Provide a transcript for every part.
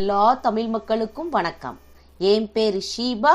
எல்லா தமிழ் மக்களுக்கும் வணக்கம். என் பேர் ஷீபா.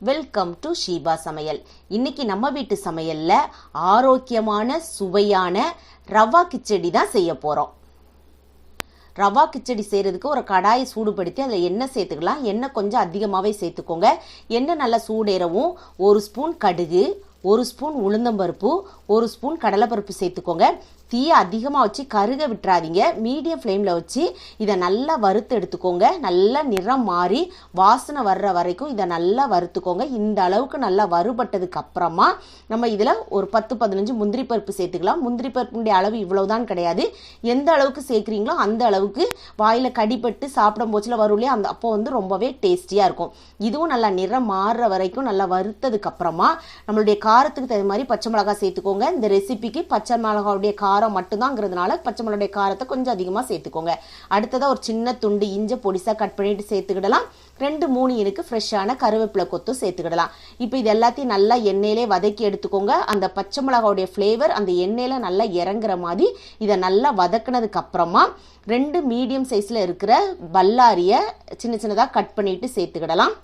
வெல்கம் டு ஷீபா சமையல். இன்னைக்கு நம்ம வீட்டு சமையல்ல ஆரோக்கியமான சுவையான ரவா கிச்சடி தான் செய்ய போறோம். ரவா கிச்சடி செய்கிறதுக்கு ஒரு கடாயை சூடுபடுத்தி அதில் எண்ணெய் சேர்த்துக்கலாம். எண்ணெய் கொஞ்சம் அதிகமாகவே சேர்த்துக்கோங்க. எண்ணெய் நல்லா சூடேறவும் ஒரு ஸ்பூன் கடுகு ஒரு ஸ்பூன் உளுந்தம்பருப்பு ஒரு ஸ்பூன் கடலைப்பருப்பு சேர்த்துக்கோங்க. தீயை அதிகமாக வச்சு கருக விட்டுறாதீங்க. மீடியம் ஃப்ளேமில் வச்சு இதை நல்லா வறுத்து எடுத்துக்கோங்க. நல்லா நிறம் மாறி வாசனை வர்ற வரைக்கும் இதை நல்லா வறுத்துக்கோங்க. இந்த அளவுக்கு நல்லா வறுபட்டதுக்கு அப்புறமா நம்ம இதில் ஒரு பத்து பதினஞ்சு முந்திரி பருப்பு சேர்த்துக்கலாம். முந்திரி பருப்புடைய அளவு இவ்வளோதான் கிடையாது. எந்த அளவுக்கு சேர்க்குறீங்களோ அந்த அளவுக்கு வாயில் கடிப்பட்டு சாப்பிடும் போச்சில் வரும் இல்லையா அந்த அப்போ வந்து ரொம்பவே டேஸ்டியாக இருக்கும். இதுவும் நல்லா நிறம் மாறுற வரைக்கும் நல்லா வறுத்ததுக்கு அப்புறமா நம்மளுடைய காரத்துக்கு தகுந்த மாதிரி பச்சை மிளகாய் சேர்த்துக்கோங்க. இந்த ரெசிபிக்கு பச்சை மிளகாவுடைய காரம் மட்டும்தாங்கிறதுனால பச்சை மிளகாய் காரத்தை கொஞ்சம் அதிகமாக சேர்த்துக்கோங்க. அடுத்ததாக ஒரு சின்ன துண்டு இஞ்சி பொடிசாக கட் பண்ணிட்டு சேர்த்துக்கிடலாம். ரெண்டு மூணு இனுக்கு ஃப்ரெஷ்ஷான கருவேப்பிலை கொத்தும் சேர்த்துக்கிடலாம். இப்போ இது எல்லாத்தையும் நல்லா எண்ணெயிலே வதக்கி எடுத்துக்கோங்க. அந்த பச்சை மிளகாவுடைய ஃப்ளேவர் அந்த எண்ணெயில் நல்லா இறங்குற மாதிரி இதை நல்லா வதக்குனதுக்கு அப்புறமா ரெண்டு மீடியம் சைஸில் இருக்கிற பல்லாரியை சின்ன சின்னதாக கட் பண்ணிட்டு சேர்த்துக்கிடலாம்.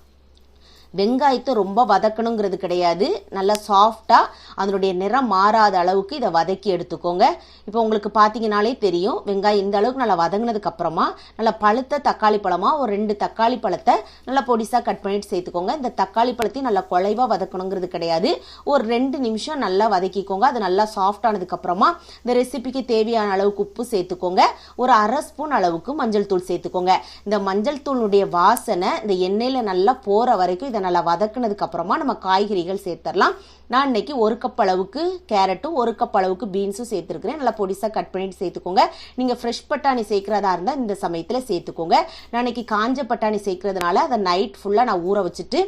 வெங்காயத்தை ரொம்ப வதக்கணுங்கிறது கிடையாது. நல்லா சாஃப்டாக அதனுடைய நிறம் மாறாத அளவுக்கு இதை வதக்கி எடுத்துக்கோங்க. இப்போ உங்களுக்கு பார்த்தீங்கனாலே தெரியும் வெங்காயம் இந்த அளவுக்கு நல்லா வதங்கினதுக்கு அப்புறமா நல்லா பழுத்த தக்காளி பழமாக ஒரு ரெண்டு தக்காளி பழத்தை நல்லா பொடிசாக கட் பண்ணிட்டு சேர்த்துக்கோங்க. இந்த தக்காளி பழத்தையும் நல்லா குழைவாக வதக்கணுங்கிறது கிடையாது. ஒரு ரெண்டு நிமிஷம் நல்லா வதக்கிக்கோங்க. அது நல்லா சாஃப்ட் அப்புறமா இந்த ரெசிபிக்கு தேவையான அளவுக்கு உப்பு சேர்த்துக்கோங்க. ஒரு அரை ஸ்பூன் அளவுக்கு மஞ்சள் தூள் சேர்த்துக்கோங்க. இந்த மஞ்சள் தூளுடைய வாசனை இந்த எண்ணெயில் நல்லா போகிற வரைக்கும் இதை நல்லா வதக்குனதுக்கு அப்புறமா நம்ம காய்கறிகள் சேர்த்துடலாம் நான் இன்னைக்கு ஒரு கப் அளவுக்கு கேரட்டும் ஒரு கப் அளவுக்கு பீன்ஸும் சேர்த்துருக்கிறேன். நல்லா பொடிசாக கட் பண்ணிட்டு சேர்த்துக்கோங்க. நீங்கள் ஃப்ரெஷ் பட்டாணி சேர்க்குறதா இருந்தால் இந்த சமயத்தில் சேர்த்துக்கோங்க. நான் இன்னைக்கு காஞ்ச பட்டாணி சேர்க்கறதுனால அதை நைட் ஃபுல்லாக நான் ஊற வச்சுட்டு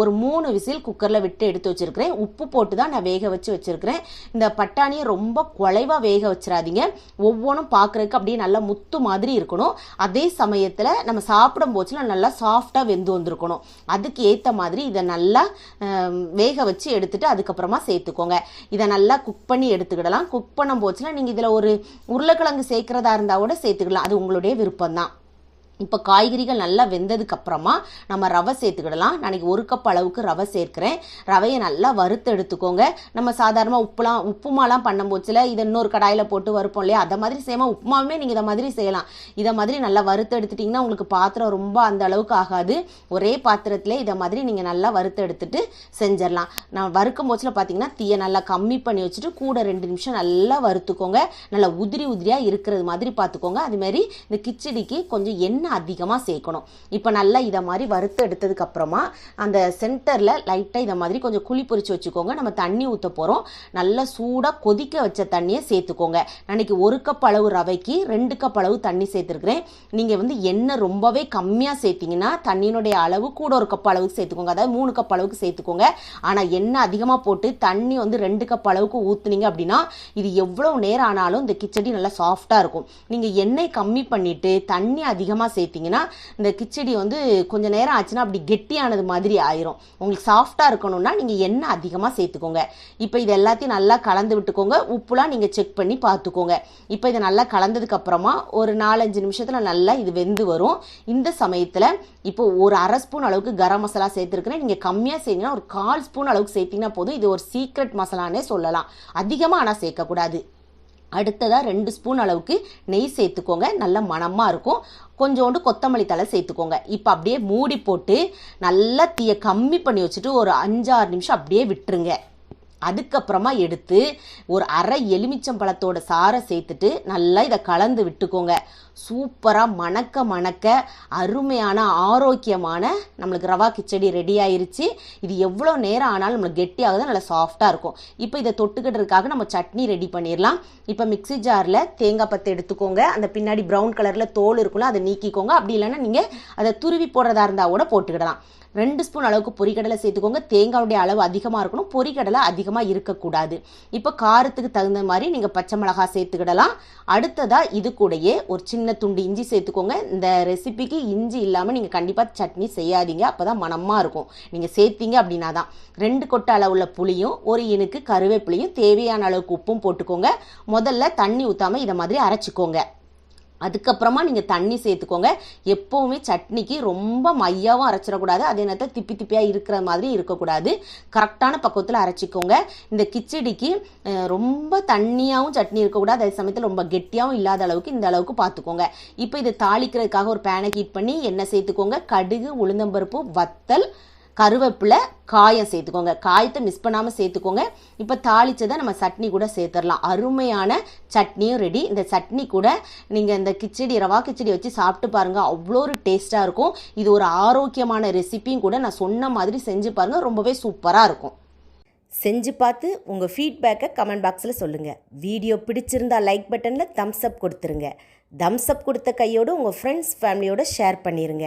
ஒரு மூணு விசில் குக்கரில் விட்டு எடுத்து வச்சிருக்கிறேன். உப்பு போட்டு தான் நான் வேக வச்சு வச்சிருக்கிறேன். இந்த பட்டாணியை ரொம்ப குலைவாக வேக வச்சிடாதீங்க ஒவ்வொன்றும் பார்க்குறதுக்கு அப்படியே நல்லா முத்து மாதிரி இருக்கணும். அதே சமயத்தில் நம்ம சாப்பிடும் போச்சுல நல்லா சாஃப்டாக வெந்து வந்திருக்கணும். அதுக்கு ஏற்ற மாதிரி இதை நல்லா வேக வச்சு எடுத்துட்டு அதுக்கப்புறமா சேர்த்துக்கோங்க. இதை நல்லா குக் பண்ணி எடுத்துக்கிடலாம். குக் பண்ணும் போச்சுன்னா நீங்கள் இதில் ஒரு உருளைக்கிழங்கு சேர்க்குறதா இருந்தால் கூட சேர்த்துக்கலாம். அது உங்களுடைய விருப்பம் தான் இப்போ காய்கறிகள் நல்லா வெந்ததுக்கு அப்புறமா நம்ம ரவை சேர்த்துக்கிடலாம். நாளைக்கு ஒரு கப் அளவுக்கு ரவை சேர்க்கிறேன். ரவையை நல்லா வறுத்து எடுத்துக்கோங்க. நம்ம சாதாரணமாக உப்புலாம் உப்புமாலாம் பண்ணும் போச்சுல இதை இன்னொரு கடாயில் போட்டு வறுப்போம் இல்லையா? அதை மாதிரி செய்யாமல் உப்புமாவுமே நீங்கள் இதை மாதிரி செய்யலாம். இதை மாதிரி நல்லா வறுத்து எடுத்துட்டிங்கன்னா உங்களுக்கு பாத்திரம் ரொம்ப அந்த அளவுக்கு ஆகாது. ஒரே பாத்திரத்திலே இதை மாதிரி நீங்கள் நல்லா வறுத்து எடுத்துட்டு செஞ்சிடலாம். நான் வறுக்கும் போச்சில் பார்த்தீங்கன்னா தீயை நல்லா கம்மி பண்ணி வச்சுட்டு கூட ரெண்டு நிமிஷம் நல்லா வறுத்துக்கோங்க. நல்லா உதிரி உதிரியாக இருக்கிறது மாதிரி பார்த்துக்கோங்க அதுமாரி இந்த கிச்சடிக்கு கொஞ்சம் எண்ணெய் அதிகமாக சேர்க்கணும். இப்போ நல்லா இதை மாதிரி வறுத்து எடுத்ததுக்கு அப்புறமா அந்த சென்டரில் லைட்டாக இதை மாதிரி கொஞ்சம் குழி பொறிச்சு வச்சுக்கோங்க. நம்ம தண்ணி ஊற்ற போகிறோம் நல்லா சூடாக கொதிக்க வச்ச தண்ணியை சேர்த்துக்கோங்க. அன்னைக்கு ஒரு கப் அளவு ரவைக்கு ரெண்டு கப் அளவு தண்ணி சேர்த்துருக்கிறேன். நீங்கள் வந்து எண்ணெய் ரொம்பவே கம்மியாக சேர்த்தீங்கன்னா தண்ணியினுடைய அளவு கூட ஒரு கப் அளவுக்கு சேர்த்துக்கோங்க. அதாவது மூணு கப் அளவுக்கு சேர்த்துக்கோங்க. ஆனால் எண்ணெய் அதிகமாக போட்டு தண்ணி வந்து ரெண்டு கப் அளவுக்கு ஊற்றுனீங்க அப்படின்னா இது எவ்வளோ நேரம் ஆனாலும் இந்த கிச்சடி நல்லா சாஃப்டாக இருக்கும். நீங்கள் எண்ணெய் கம்மி பண்ணிவிட்டு தண்ணி அதிகமாக சேர்த்தீங்கன்னா இந்த கிச்சடி வந்து கொஞ்ச நேரம் ஆச்சுன்னா அப்படி கெட்டியானது மாதிரி ஆயிரும். உங்களுக்கு சாஃப்டாக இருக்கணும்னா நீங்கள் எண்ணெய் அதிகமாக சேர்த்துக்கோங்க. இப்போ இது எல்லாத்தையும் நல்லா கலந்து விட்டுக்கோங்க. உப்புலாம் நீங்கள் செக் பண்ணி பார்த்துக்கோங்க. இப்போ இதை நல்லா கலந்ததுக்கு அப்புறமா ஒரு நாலஞ்சு நிமிஷத்தில் நல்லா இது வெந்து வரும். இந்த சமயத்தில் இப்போ ஒரு அரை ஸ்பூன் அளவுக்கு கரம் மசாலா சேர்த்துருக்குறேன். நீங்கள் கம்மியாக செய்யுங்கன்னா ஒரு கால் ஸ்பூன் அளவுக்கு சேர்த்தீங்கன்னா போதும். இது ஒரு சீக்ரெட் மசாலானே சொல்லலாம். அதிகமாக ஆனால் சேர்க்கக்கூடாது. அடுத்ததாக ரெண்டு ஸ்பூன் அளவுக்கு நெய் சேர்த்துக்கோங்க. நல்ல மணமாக இருக்கும். கொஞ்சோண்டு கொத்தமல்லி தலை சேர்த்துக்கோங்க. இப்போ அப்படியே மூடி போட்டு நல்லா தீயை கம்மி பண்ணி வச்சுட்டு ஒரு அஞ்சாறு நிமிஷம் அப்படியே விட்டுருங்க. அதுக்கப்புறமா எடுத்து ஒரு அரை எலுமிச்சம் பழத்தோட சாறை சேர்த்துட்டு நல்லா இதை கலந்து விட்டுக்கோங்க. சூப்பராக மணக்க மணக்க அருமையான ஆரோக்கியமான நம்மளுக்கு ரவா கிச்சடி ரெடி ஆயிருச்சு. இது எவ்வளோ நேரம் ஆனாலும் நம்மளுக்கு கெட்டியாகுது நல்லா சாஃப்டாக இருக்கும். இப்போ இதை தொட்டுக்கிட்டுறதுக்காக நம்ம சட்னி ரெடி பண்ணிடலாம் இப்போ மிக்ஸி ஜாரில் தேங்காய் பத்து எடுத்துக்கோங்க. அந்த பின்னாடி ப்ரௌன் கலரில் தோல் இருக்குல்ல அதை நீக்கிக்கோங்க. அப்படி இல்லைன்னா நீங்கள் அதை துருவி போடுறதா இருந்தால் கூட போட்டுக்கிடலாம். ரெண்டு ஸ்பூன் அளவுக்கு பொரிக்கடலை சேர்த்துக்கோங்க. தேங்காவுடைய அளவு அதிகமாக இருக்கணும். பொரிக்கடலை அதிகமாக இருக்கக்கூடாது. இப்போ காரத்துக்கு தகுந்த மாதிரி நீங்கள் பச்சை மிளகாய் சேர்த்துக்கிடலாம். அடுத்ததாக இது கூடயே ஒரு சின்ன துண்டு இஞ்சி சேர்த்துக்கோங்க. இந்த ரெசிபிக்கு இஞ்சி இல்லாமல் நீங்கள் கண்டிப்பாக சட்னி செய்யாதீங்க. அப்போ தான் மனமாக இருக்கும். நீங்கள் சேர்த்தீங்க அப்படின்னா தான் ரெண்டு கொட்டை அளவுள்ள புளியும் ஒரு இனுக்கு கருவேப்பிலையும் தேவையான அளவுக்கு உப்பும் போட்டுக்கோங்க. முதல்ல தண்ணி ஊற்றாமல் இதை மாதிரி அரைச்சிக்கோங்க. அதுக்கப்புறமா நீங்கள் தண்ணி சேர்த்துக்கோங்க. எப்போவுமே சட்னிக்கு ரொம்ப மையாவும் அரைச்சிடக்கூடாது. அதே நேரத்தில் திப்பி திப்பியாக இருக்கிற மாதிரி இருக்கக்கூடாது. கரெக்டான பக்குவத்தில் அரைச்சிக்கோங்க. இந்த கிச்சடிக்கு ரொம்ப தண்ணியாகவும் சட்னி இருக்கக்கூடாது. அதே சமயத்தில் ரொம்ப கெட்டியாகவும் இல்லாத அளவுக்கு இந்த அளவுக்கு பார்த்துக்கோங்க இப்போ இதை தாளிக்கிறதுக்காக ஒரு பேனை ஹீட் பண்ணி எண்ணெய் சேர்த்துக்கோங்க. கடுகு உளுந்தம்பருப்பு வத்தல் கருவேப்பிலை காயம் சேர்த்துக்கோங்க. காயத்தை மிஸ் பண்ணாமல் சேர்த்துக்கோங்க. இப்போ தாளிச்சதை நம்ம சட்னி கூட சேர்த்துடலாம். அருமையான சட்னியும் ரெடி இந்த சட்னி கூட நீங்கள் இந்த கிச்சடி ரவா கிச்சடி வச்சு சாப்பிட்டு பாருங்கள் அவ்வளோ ஒரு டேஸ்ட்டாக இருக்கும். இது ஒரு ஆரோக்கியமான ரெசிப்பியும் கூட நான் சொன்ன மாதிரி செஞ்சு பாருங்கள் ரொம்பவே சூப்பராக இருக்கும். செஞ்சு பார்த்து உங்கள் ஃபீட்பேக்கை கமெண்ட் பாக்ஸில் சொல்லுங்கள் வீடியோ பிடிச்சிருந்தா லைக் பட்டனில் தம்ஸ் அப் கொடுத்துருங்க. தம்ஸ் அப் கொடுத்த கையோடு உங்கள் ஃப்ரெண்ட்ஸ் ஃபேமிலியோட ஷேர் பண்ணிடுங்க